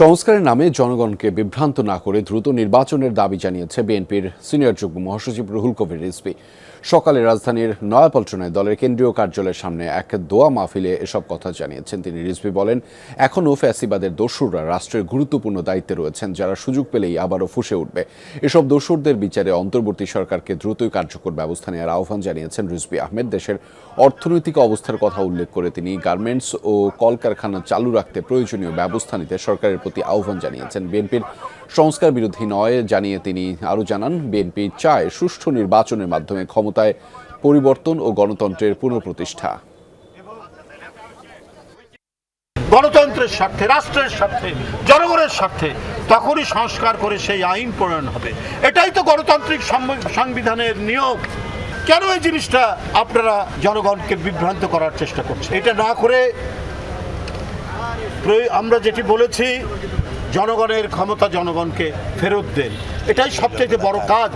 সংস্কারের নামে জনগণকে বিভ্রান্ত না করে দ্রুত নির্বাচনের দাবি জানিয়েছে বিএনপির সিনিয়র যুগ্ম মহাসচিব রুহুল কবির রিজভী। সকালে রাজধানীর নয়াপল্টনায় দলের কেন্দ্রীয় কার্যালয়ের সামনে এক দোয়া মাহফিলে এসব কথা জানিয়েছেন। তিনি রিজভী বলেন, এখনও ফ্যাসিবাদের দস্যুররা রাষ্ট্রের গুরুত্বপূর্ণ দায়িত্বে রয়েছেন, যারা সুযোগ পেলেই আবারও ফুসে উঠবে। এসব দস্যুরদের বিচারে অন্তর্বর্তী সরকারকে দ্রুতই কার্যকর ব্যবস্থা নেওয়ার আহ্বান জানিয়েছেন রিজভী আহমেদ। দেশের অর্থনৈতিক অবস্থার কথা উল্লেখ করে তিনি গার্মেন্টস ও কলকারখানা চালু রাখতে প্রয়োজনীয় ব্যবস্থা নিতে সরকারের প্রতি আহ্বান জানিয়েছেন বিএনপির সংস্কার বিরোধী নয় জানিয়ে তিনি আরও জানান, বিএনপি চায় সুষ্ঠু নির্বাচনের মাধ্যমে ক্ষমতায় পরিবর্তন ও গণতন্ত্রের পুনঃপ্রতিষ্ঠা। গণতন্ত্রের স্বার্থে, রাষ্ট্রের স্বার্থে, জনগণের স্বার্থে তখনই সংস্কার করে সেই আইন প্রণয়ন হবে। এটাই তো গণতান্ত্রিক সংবিধানের নিয়োগ। কেন এই জিনিসটা আপনারা জনগণকে বিভ্রান্ত করার চেষ্টা করছে এটা না করে আমরা যেটি বলেছি জনগণের ক্ষমতা জনগণকে ফেরত দেন। এটাই সবচেয়ে বড় কাজ।